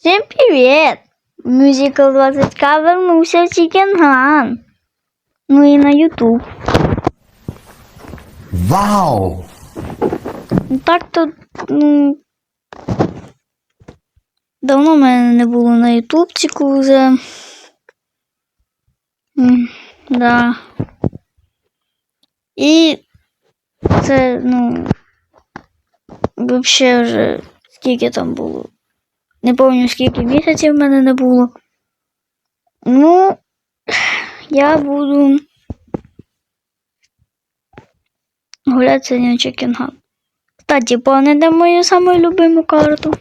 Всем привет! Мюзикл 20к вернувся в Чикенган. Ну і на Ютуб. Вау! Ну, Так то ну, давно мене не було на Ютубчику вже. М, Да. І це, ну, взагалі вже скільки там було. Не пам'ятаю, скільки місяців в мене не було. Ну, я буду гуляти сьогодні в Чекінган. Кстати, помните мою самую любиму карту?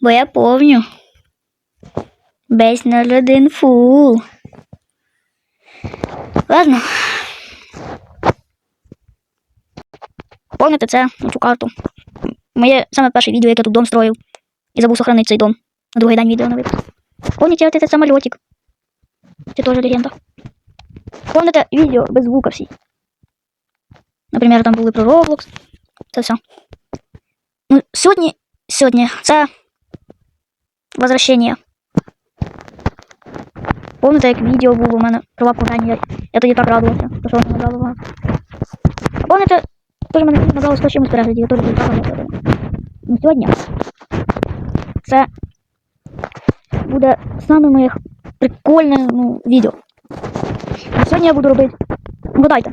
Бо я помню. Бейс 01 фул. Ладно. Помните це, цю карту. Моє саме перше відео, як я тут дом строїв. І забув сохранити цей дом. На другий день відео не випустив. Помните цей самолетик? Це теж легенда. Помните відео без звука всі? Наприклад, там були про Roblox. Це все. Ну, сьогодні, сьогодні це возвращення. Помните, як відео було у мене про лапу я, я тоді так радувався, то що воно набрало багато. А помните, теж мене відео набрало 100 чимось переглядів, я теж дуже так радувався. Ну, сьогодні це буде саме моїх прикольне ну, відео. А сьогодні я буду робити. Вгадайте.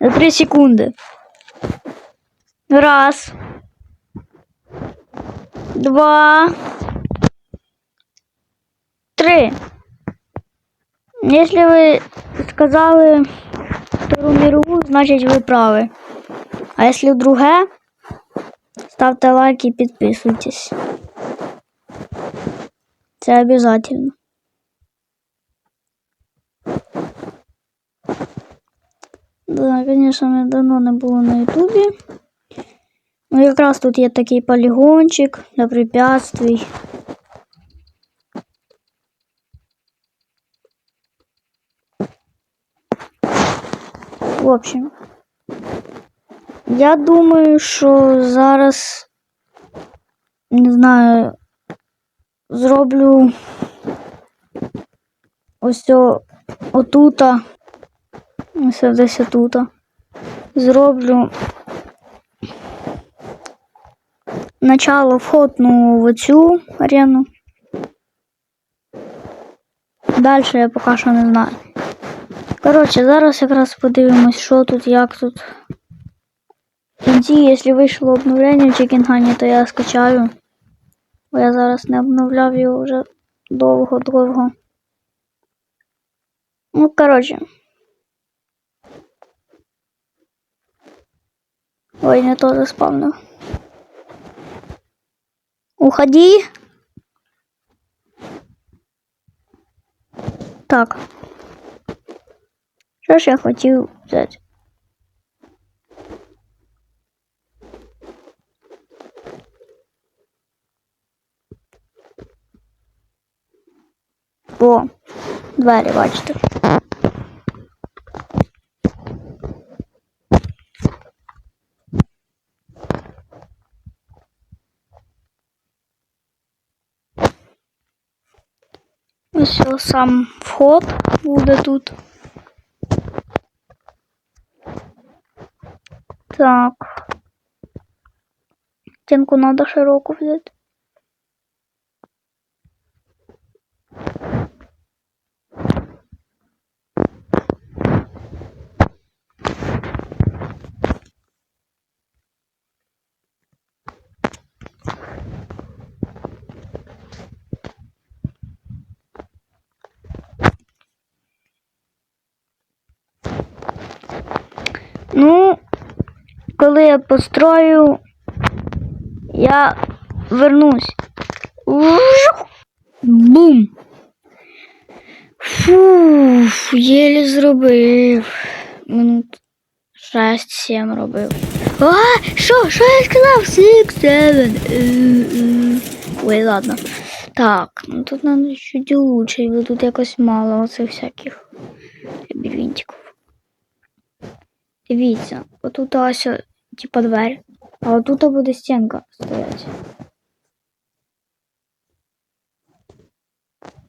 За 3 секунди. Раз. Два. Три. Если вы сказали вторую мировую, значит вы правы. А если друге, ставьте лайк и подписывайтесь. Это обязательно. Да, конечно, мене давно не було на Ютубі. Ну, якраз тут є такий полігончик для препятствий. В общем, я думаю, що зараз не знаю, зроблю ось о- отута. Ось десь отута. Зроблю начало вход ну, в цю арену. Дальше я поки що не знаю. Коротше, зараз якраз подивимось, що тут, як тут. В якщо вийшло обновлення в Чекінгані, то я скачаю. Бо я зараз не обновляв його вже довго-довго. Ну, коротше. Ой, не то заспавнил. Уходи. Так. Що ж я хотів взяти? Двері, бачите. О, сам вход буде тут. Так. Стінку надо широку взяти. Коли я построю, я вернусь. Бум! Фуф, єлі зробив. Минут 6-7 робив. А, що? Що я сказав? 6, 7. Е, е. Ой, ладно. Так, ну тут надо чуть лучше, бо тут якось мало оцих всяких лабіринтиків. Дивіться, отут ось, типа двері, а отут буде стінка стоять.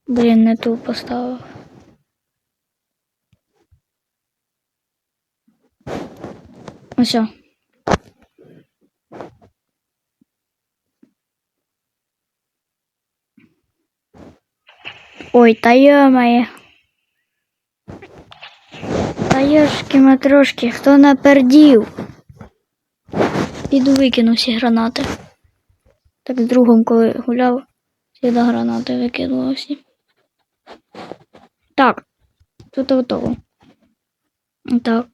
Блін, не ту поставив. Ось. о. Ой, та йомає. Та йошки матрошки, хто напердів? Піду викину всі гранати. Так з другом, коли гуляв, всі до гранати викинула всі. Так, тут готово. Так.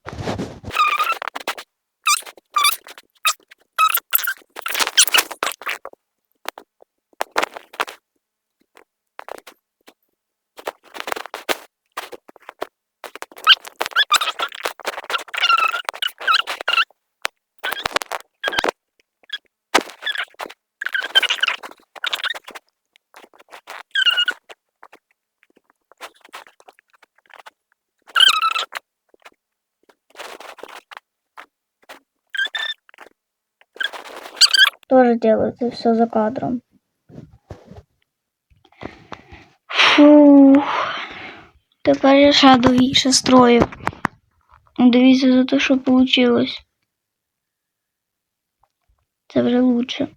Тоже делается все за кадром. Фух. Тепер я шадовіше строю. Дивіться за те, що вийшло. Це вже лучше.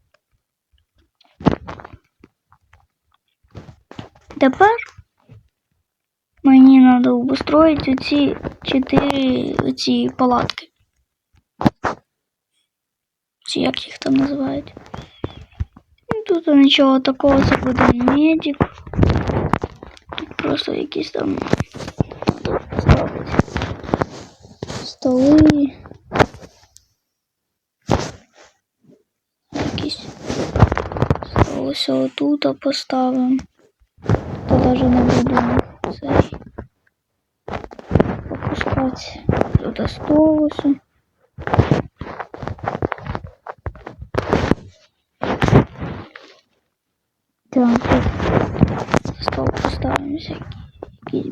Тепер мені треба обустроїти ці чотири ці палатки. Чи як їх там називають. Ну, Тут нічого такого, це буде медик. Тут просто якісь там надо поставити столи. Якісь столи ось отут поставимо. То навіть не буду цей попускати. Тут стол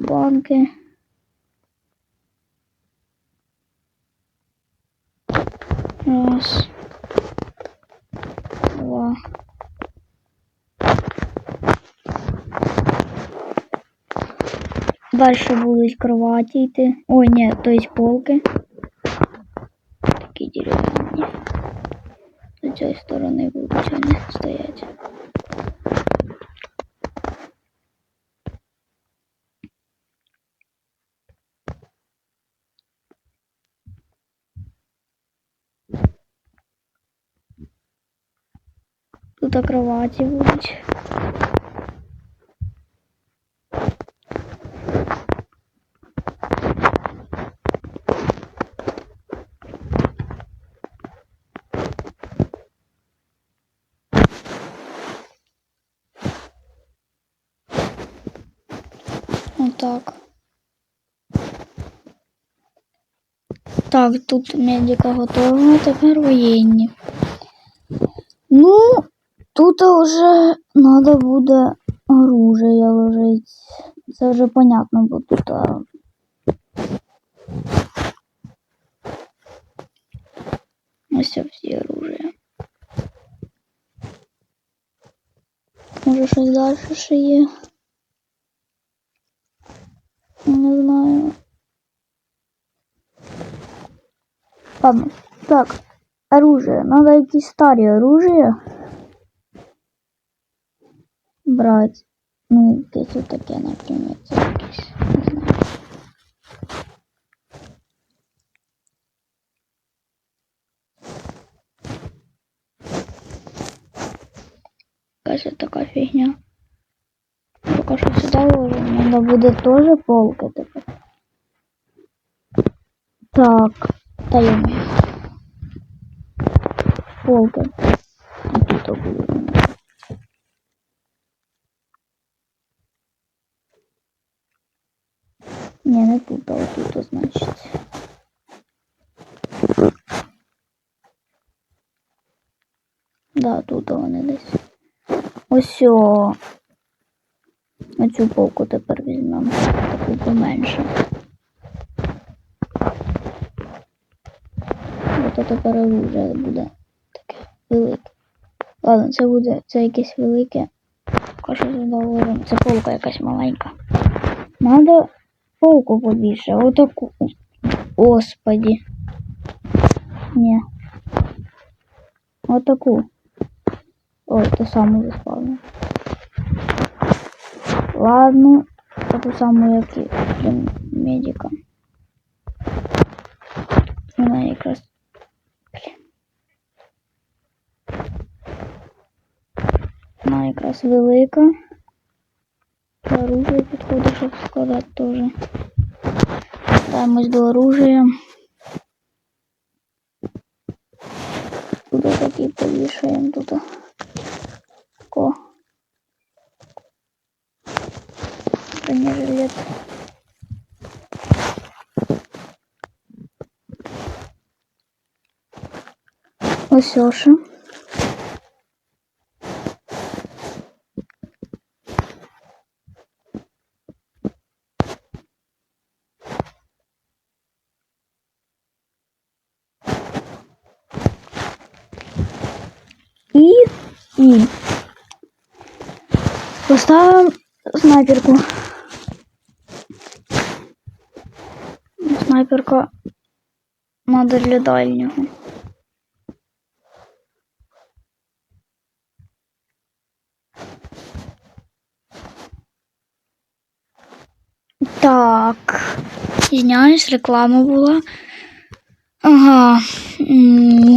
Банки. Раз. Два. Дальше будуть кроваті йти. Ой, ні, то есть полки. Такі дерев'яні. З цієї сторони будуть вони стоять. Тут кроваті будуть. Отак. Так, тут медика готова, тепер воєнні. Ну, тут вже треба буде оружие ложити. Це вже понятно, бо тут. Ось всі оружия. Може щось далі ще є. Не знаю. Ладно. Так, оружие. Надо якісь старі оружия брать. Ну, якесь отаке, наприклад, це якесь. Не знаю. Якась така фігня. Поки що сюди ложимо. Надо буде теж полки тепер. Так, та йому. Полки. І тут буде. Ні, не тут, а отут, значить. Да, тут вони десь. Ось о. Оцю полку тепер візьмемо. Таку поменше. Бо то тепер вже буде таке велике. Ладно, це буде це якесь велике. поки що. Це полка якась маленька. Надо полку побільше. Отаку. Господи. Ні. Отаку. Ой, ту саму заспавню. Ладно. Таку саму, як і медика. Вона якраз. Вона якраз велика. Оружие підходить, щоб складати теж. Ставимось до оружия. Тут такі повішаємо тут. Тако. Бронежилет. Ось Оша. І, і поставимо снайперку. Снайперка надо для дальнього. Так. Извиняюсь, реклама була. Ага.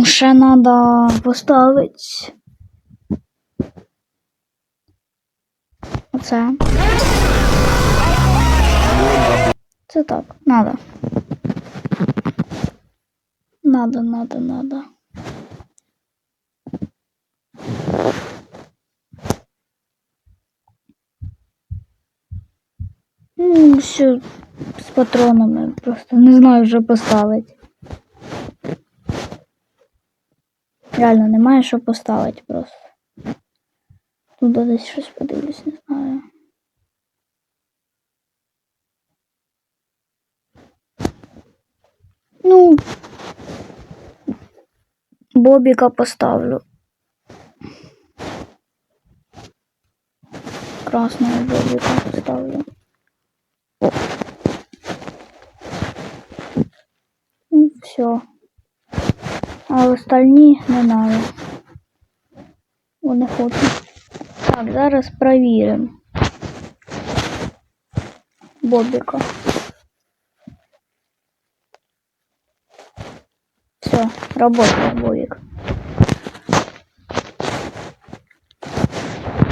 Ще надо поставити. Оце. Це так, надо. Надо, надо, надо. Ну, все з патронами. Просто не знаю, що поставити. Реально немає що поставити просто. Тут десь щось подивлюсь, не знаю. Ну, Бобіка поставлю. Красного Бобіка поставлю. Ну, все. А остальні не надо. Вони хочуть. Так, зараз провіримо. Бобіка. Все, работает Бобик.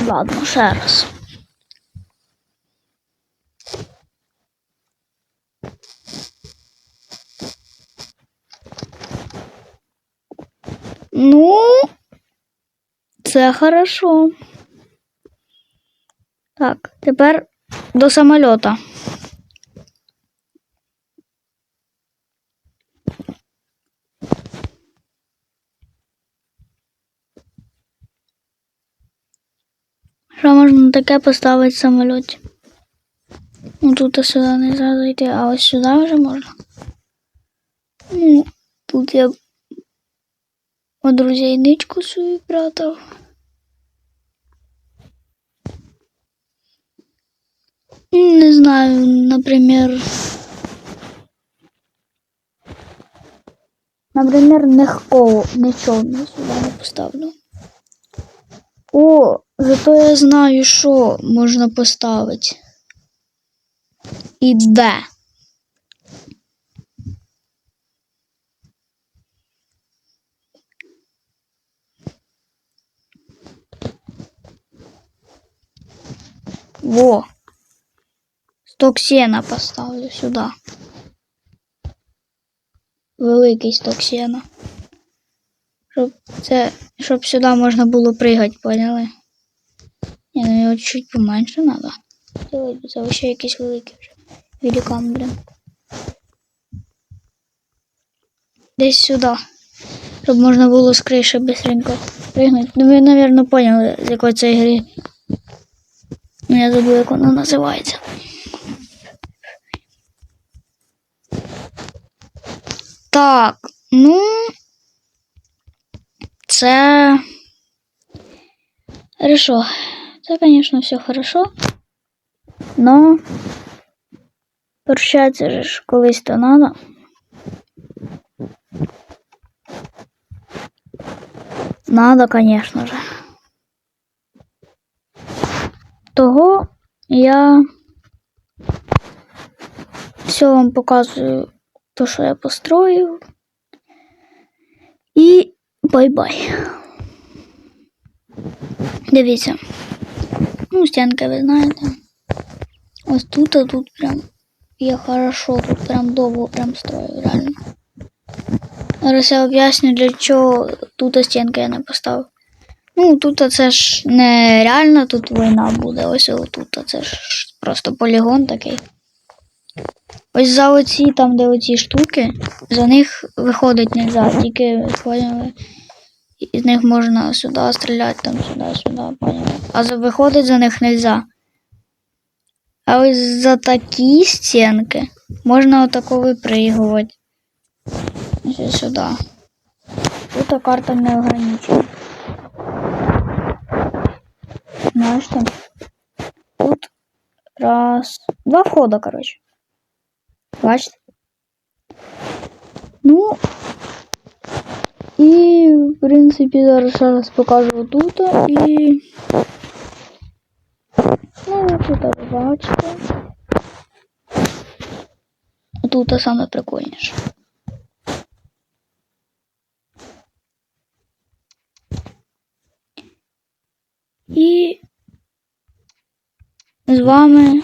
Ладно, ще раз. Ну, це хорошо. Так, тепер до самольота. Що можна таке поставити в самольоті? Ну тут сюди не зайти, а ось сюди вже можна. Ну, тут я у друзей ничку свою прятав. Знаю, например. Например, легко нічого не сюди не поставлю. О, зато я знаю, що можна поставити. І де. Во. Сток сена поставлю сюди. Великий сток сена. Щоб це, щоб сюди можна було пригати, поняли? Ні, ну його чуть поменше треба. Це ще якийсь великий вже. Великан, блін. Десь сюди. Щоб можна було з криші быстренько пригнути. Ну ви, мабуть, поняли, з якої це гри. Ну, я забув, як воно називається. Так, ну. Це. Хорошо. Це, конечно, все хорошо. Но прощатися ж колись то надо. Надо, конечно же. Того я все вам показую, то, що я построїв. І бай-бай. Дивіться. Ну, стінки ви знаєте. Ось тут, а тут прям я хорошо, тут прям довго прям строю, реально. Зараз я об'ясню, для чого тут стінки я не поставив. Ну, тут це ж не реально тут війна буде. Ось тут це ж просто полігон такий. Ось за оці, там, де оці штуки, за них виходить нельзя, тільки поняли. Із них можна сюди стріляти, там сюди, сюди, поняли. А за виходить за них нельзя. А ось за такі стінки можна отако випригувати. Ось сюди. Тут карта не ограничена. Знаєш там? Тут раз. Два входа, коротше. Бачите? Ну. І, в принципі, зараз ще покажу тут і. Ну, тут ви бачите. Тут саме прикольніше. І з вами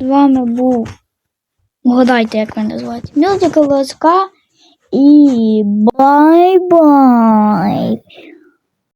з вами був. Угадайте, як мене звати. Мюзикл ЛСК і бай-бай!